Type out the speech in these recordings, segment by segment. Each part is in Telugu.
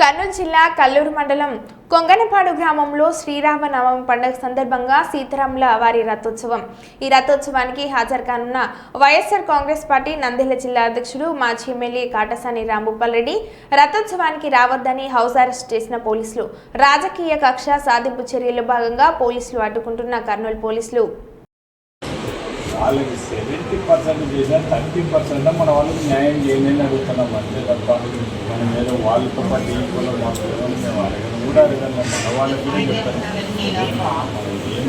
కర్నూలు జిల్లా కల్లూరు మండలం కొంగనపాడు గ్రామంలో శ్రీరామనవమి పండుగ సందర్భంగా సీతారాముల వారి రథోత్సవం. ఈ రథోత్సవానికి హాజరు కానున్న వైఎస్ఆర్ కాంగ్రెస్ పార్టీ నంద్యాల జిల్లా అధ్యక్షుడు మాజీ ఎమ్మెల్యే కాటసాని రాంభూపాల్ రెడ్డి రథోత్సవానికి రావద్దని హౌస్ అరెస్ట్ చేసిన పోలీసులు రాజకీయ కక్ష సాధింపు చర్యల్లో భాగంగా పోలీసులు అడ్డుకుంటున్న కర్నూలు పోలీసులు. వాళ్ళకి సెవెంటీ పర్సెంట్ చేసినా థర్టీ పర్సెంట్ మన వాళ్ళకి న్యాయం చేయాలని అడుగుతున్నాం అంతే తప్ప మనం ఏదో వాళ్ళతో పాటు ఈక్వల్ మాట్లాడడం మేము అడగడం కూడా అడగడం మన వాళ్ళకి కూడా చెప్తాను ఏం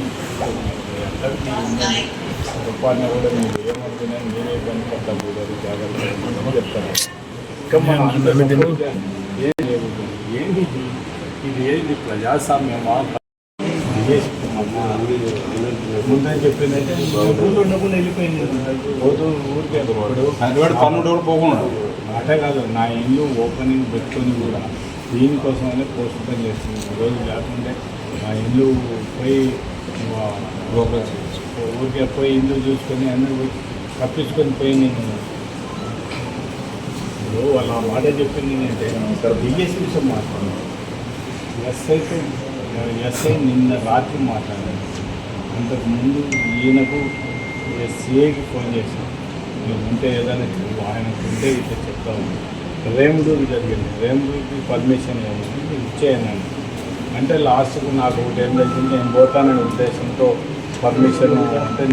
రూపాయలు కూడా మీరు ఏమనుకున్నా మీరే ఇబ్బంది పట్టకూడదు జాగ్రత్త చెప్తాను. ఇంకా మన ఏం లేదు. ఏంది ఇది? ఏంది? ప్రజాస్వామ్యమా? ముందే చెప్పిందంటే ఊరు ఉండకుండా వెళ్ళిపోయింది. పోతూ ఊరికే హైదరాబాద్ పన్నుడు కూడా పోకుండా అటే కాదు నా ఇల్లు ఓపెనింగ్ పెట్టుకొని కూడా దీనికోసమనే పోస్టుపని చేస్తుంది. రోజు లేకుంటే నా ఇల్లు పోయి ఊరికే పోయి ఇల్లు చూసుకొని అన్నీ తప్పించుకొని పోయి నేను ఇప్పుడు వాళ్ళు ఆ మాట చెప్పింది ఏంటంటే ఇక్కడ బిఎస్ విషయం మాట్లాడాను ఎస్ఐతో ఎస్ఐ నిన్న రాత్రి మాట్లాడాను అంతకుముందు ఈయనకు సిఐకి ఫోన్ చేశాను నువ్వు ఉంటే ఏదైనా చెప్పు ఆయనకు ఉంటే ఇట్లా చెప్తాను రేముడూరు జరిగింది. రేముడూరుకి పర్మిషన్ ఏమని ఇచ్చేయనండి అంటే లాస్ట్కు నాకు ఒకటి ఏం తెలిసింది? నేను పోతాననే ఉద్దేశంతో పర్మిషన్ అంటే